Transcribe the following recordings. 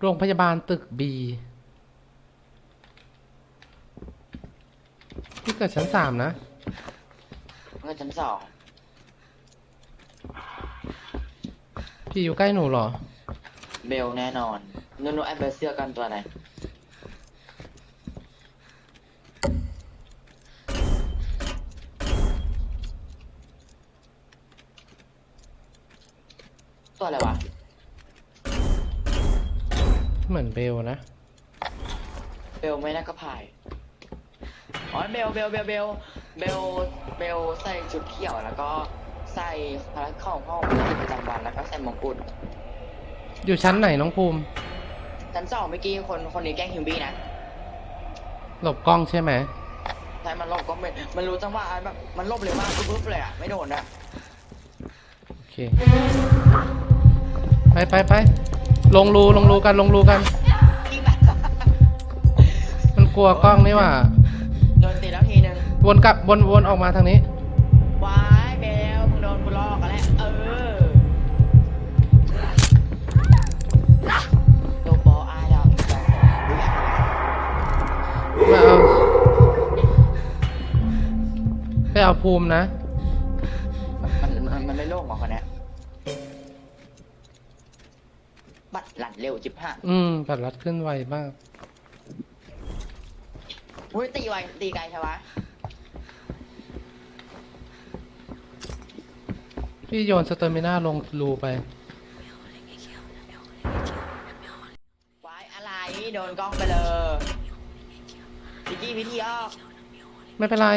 โรงพยาบาลตึกบีที่เกิดชั้นสามนะเพื่อนชั้นสองพี่อยู่ใกล้หนูเหรอ เบลแน่นอนนูนูไอเบลเสื้อกันตัวไหนตัวอะไรวะ เหมือนเบลนะ เบลไม่น่ากระพายอ๋อเบลเบลเบลเบลเบลเบลใส่ชุดเขียวแล้วก็ใส่พลัดของห้องประจำวันแล้วก็ใส่มงกุฎอยู่ชั้นไหนน้องภูมิ ชั้นสองเมื่อกี้คนคนนี้แกล้งฮิวบี้นะหลบกล้องใช่ไหมใช่มันหลบก็ไม่มันรู้จังหวะแบบมันหลบเร็วมากปุ๊บๆเลยอะไม่โดนอะโอเค ไปไปไป ลงรูลงรูกันลงรูกันยิงแบบมันกลัวกล้องนี่หว่า โดนตีแล้วทีนึงวนกลับวนวนออกมาทางนี้วายเบลมึงโดนกูลอกกันแล้วเออตัวปออายดาวอีกแล้วอุ๊ยมาเอาไปเอาภูมินะ ลั่นเร็วจิบห้าอืมปัดรัดขึ้นไวมาก อุ้ยตีไวตีไกลใช่ปะพี่โยนสเตอร์มิน่าลงรูไปวายอะไรโดนกล้องไปเลยวิกกี้วิธีออกไม่เป็นไร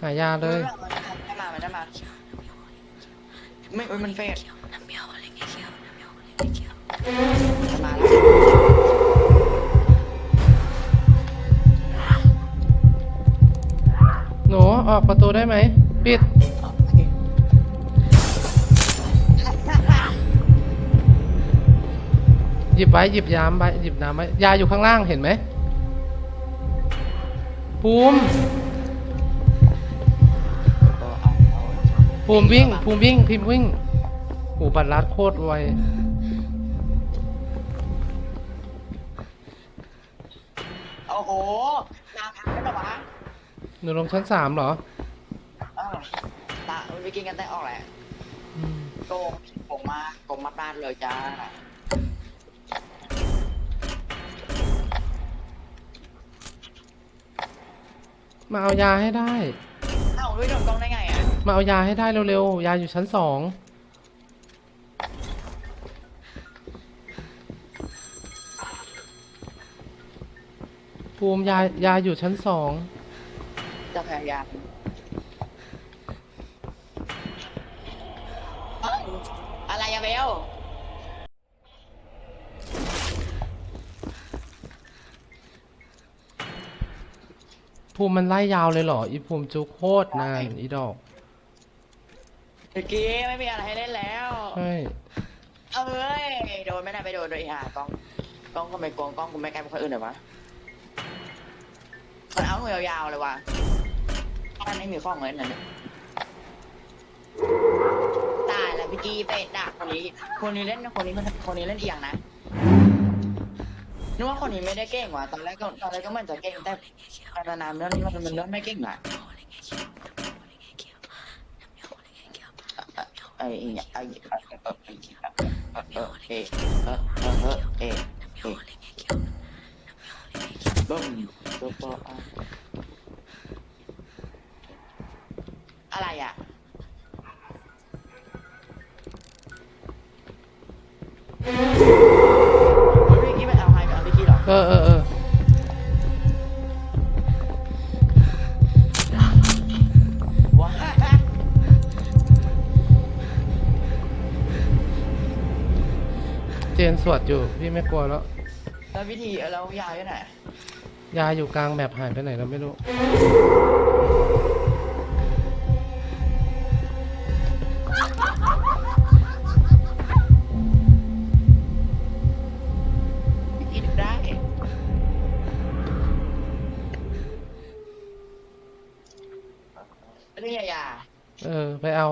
หายาเลย มันได้มามันได้มา ไม่เอ้ยมันเฟดมันมาแล้วหนูออกประตูได้ไหม ปิดอ๋อโอเคหยิบไว้หยิบยามไว้หยิบน้ำไว้ยาอยู่ข้างล่างเห็นไหมภูมิ ภูมิวิ่ง ภูมิวิ่ง พิมพ์วิ่งหูปัดรัดโคตรไวโอ้โหนาทางได้หรอวะหนูลงชั้นสามเหรออ้าวตาไปกินกันแต่ออกแหละอืมโกงโกงมากโกงมาปาดเลยจ้ามาเอายาให้ได้ เอ้าด้วยโดนกล้องได้ไงอะ มาเอายาให้ได้เร็วๆ ยาอยู่ชั้นสอง ภูมิยายาอยู่ชั้นสองจะพยายามเอ้าอะไรอะเบลภูมิมันไล่ยาวเลยเหรอ อีภูมิจุกโคตรนานอีดอก เมื่อกี้ไม่มีอะไรให้เล่นแล้ว ใช่เอ้ย โดนไม่ได้ไปโดนโดยหากล้อง กล้องก็ไม่โกงกล้องกูไม่ใกล้พวกคนอื่นเหรอวะมันเอาหัวยาวๆเลยว่ะมันไม่มีข้องเลยนั่นเนี่ยตายแล้วพี่กี้เป็ดดักคนนี้ คนนี้เล่นคนนี้คนนี้เล่นเอียงนะนึกว่าคนนี้ไม่ได้เก่งว่ะตอนแรกก็ตอนแรกก็เหมันจะเก่งแต่แต่นานๆเรื่องนี้มันมันเริ่มไม่เก่งอะ ไอ้เนี่ยไอ้เออเออไอ้เออเออเออเออเออเออเอเอบึ้มตัวปอ จนสวดอยู่ พี่ไม่กลัวแล้ว แล้ววิธีแล้วยายอยู่ไหนยาอยู่กลางแบบหายไปไหนเราไม่รู้พี่กี้ดูได้ไม่ได้ยายาเออ ไปเอา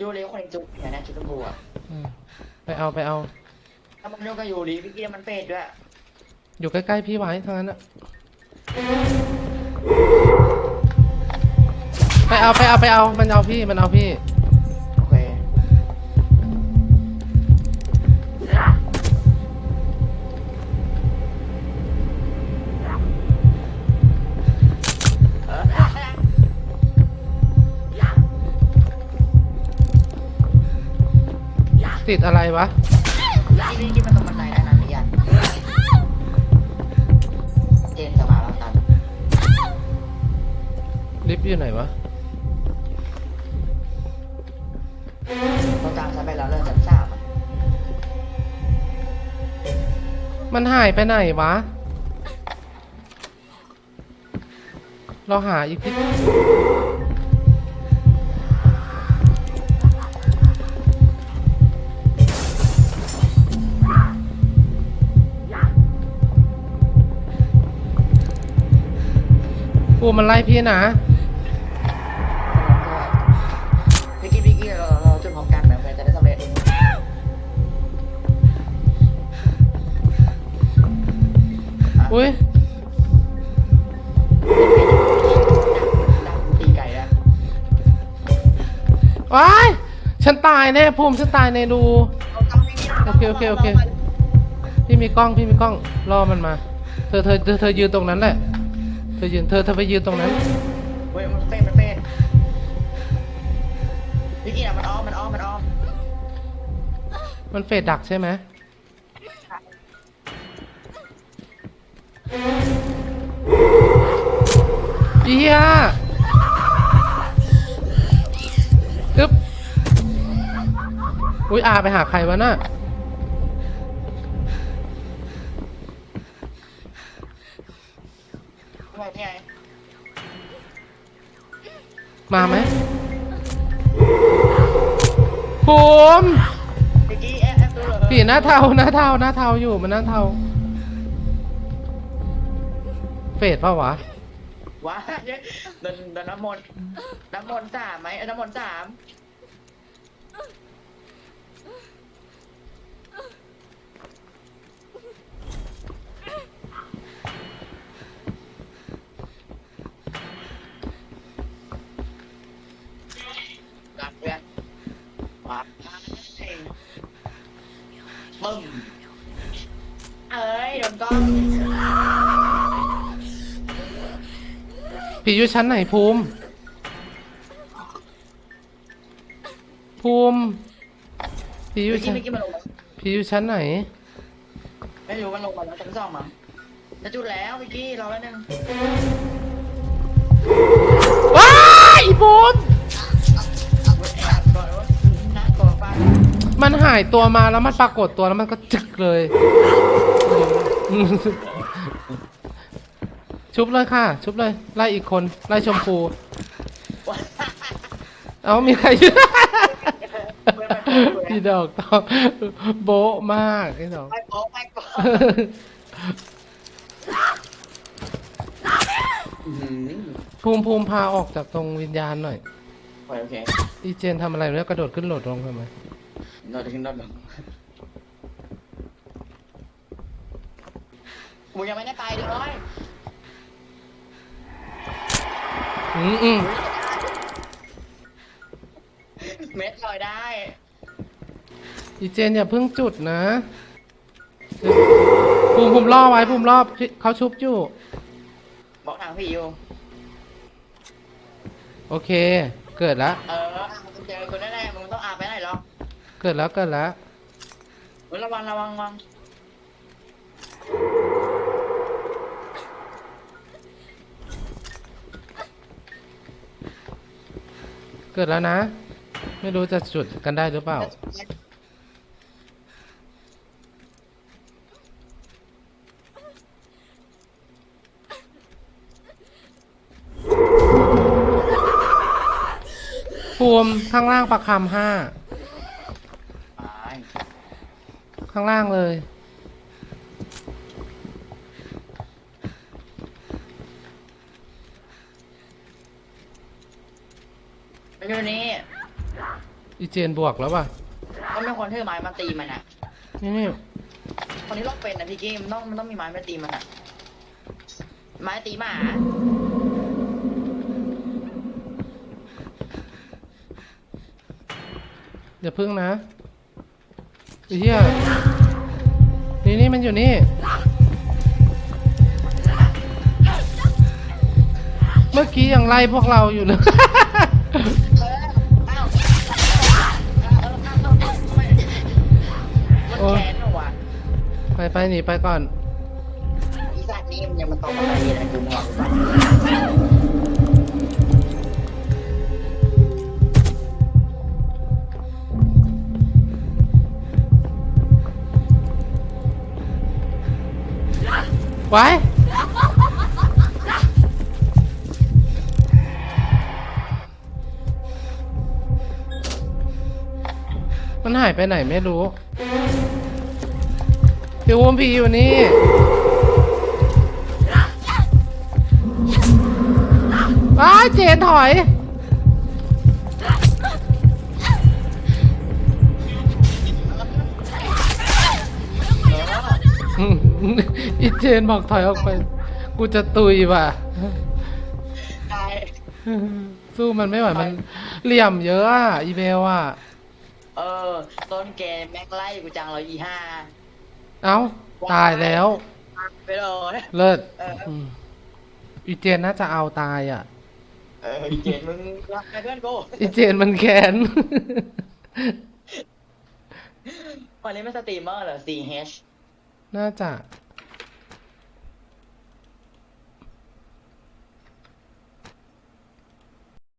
ยูริคนจุกเนี่ยนะชุดชมพูอะเออ ไปเอาไปเอา ถ้ามันยูกับยูริพี่กี้มันเฟดด้วยอยู่ใกล้ๆพี่ไว้ทั้งนั้นอะไปเอาไปเอาไปเอา มันเอาพี่มันเอาพี่ ติดอะไรวะพี่พี่กี้มันตรงบันไดได้นะพี่ยันเจนจะมาแล้วกันลิฟต์อยู่ไหนวะตรงกลางชั้นไปแล้วเริ่มชั้นสามอะมันหายไปไหนวะ เราหาอีกพี่ มันไล่พี่นะ พี่กี้พี่กี้เราเราจุดพร้อมกันแบบจะได้สำเร็จอุ้ยตีไก่แล้วว้าย ฉันตายแน่ภูมิฉันตายในรูโอเคโอเคโอเค พี่มีกล้องพี่มีกล้องรอมันมา เธอเธอเธอเธอยืนตรงนั้นแหละ เธอยืนเธอเธอไปยืนตรงนั้น เว้ยมันเฟ้มันเฟ้พี่กี้อะมันอ้อมมันอ้อมมันอ้อมมันเฟดดักใช่ไหมเฮียอึ๊บอุ้ยอาไปหาใครวะน่ะ ไงนี่ไงมาไหมภูมิพี่กี้แอบแอบดูเหรอผีหน้าเทาหน้าเทาหน้าเทาอยู่มันหน้าเทาเฟดเปล่าวะว้าโดนโดนน้ำมนต์น้ำมนต์สามไหมเออน้ำมนต์สาม โดนกล้องผีอยู่ชั้นไหนภูมิ ภูมิผีอยู่เมื่อกี้ชั้นเมื่อกี้มันลงมาผีอยู่ชั้นไหน ไม่รู้มันลงมาแล้วชั้นสองมั้งจะจุดแล้วเมื่อกี้รอแป๊บนึง ว้ายอีภูมิ มันหายตัวมาแล้วมันปรากฏตัวแล้วมันก็จึกเลย ชุบเลยค่ะ ชุบเลย ไล่อีกคน ไล่ชมพูว้าเอามีใครพี่ดอกตองโบ๊ะมากไอ้ดอกไปโป๊ะไปโป๊ะอื้อหือภูมิภูมิพาออกจากตรงวิญญาณหน่อย โอเคโอเค อีเจนทำอะไรแล้วกระโดดขึ้นโหลดลงทำไม โดดขึ้นโดดลงกูยังไม่ได้ไปเลยอืมอืมเม็ดลอยได้ อีเจนอย่าเพิ่งจุดนะภูมิภูมิล่อไว้ภูมิล่อพี่เขาชุบอยู่ บอกทางพี่อยู่ โอเค เกิดแล้วเออมึงเจอกูแน่ เกิดแล้วเกิดแล้วเฮ้ยระวังระวังระวังเกิดแล้วนะ ไม่รู้จะจุดกันได้หรือเปล่า ภูมิข้างล่างประคำห้า ตาย ข้างล่างเลย ไปอยู่นี่อีเจนบวกแล้วป่ะ ก็ไม่ควรถือไม้มาตีมันอะ นี่นี่คนที่ต้องเป็นนะพี่กี้มันต้องมันต้องมีไม้มาตีมันอะ ไม้ตีหมา อย่าพึ่งนะไอ้เหี้ย นี่นี่มันอยู่นี่ เมื่อกี้ยังไล่พวกเราอยู่เลยเอออ้าวเอออ้าวอ้าวอ้าวอ้าวทำไมมันแขนเหรอวะไปไปหนีไปก่อน อีสัตว์นี่มันยังมาตกอะไรเลยกูงงว่ะ ไว้มันหายไปไหนไม่รู้พี่วมพี่อยู่นี่อ้าเจนถอย นบอกถอยออกไป กูจะตุยว่ะ ตายสู้มันไม่ไหวมันเหลี่ยมเยอะอะอีเบลอะ เออ ต้นเกมแม็กไล่กูจังเลยอีห้าเอ้า ตายแล้ว ไปเลยเลิศเออมอีเจนน่าจะเอาตายอะ เอออีเจนมึงรักใครเพื่อนกูอีเจนมันแค้น วันนี้ไม่สตรีมเมอร์เหรอ CH น่าจะ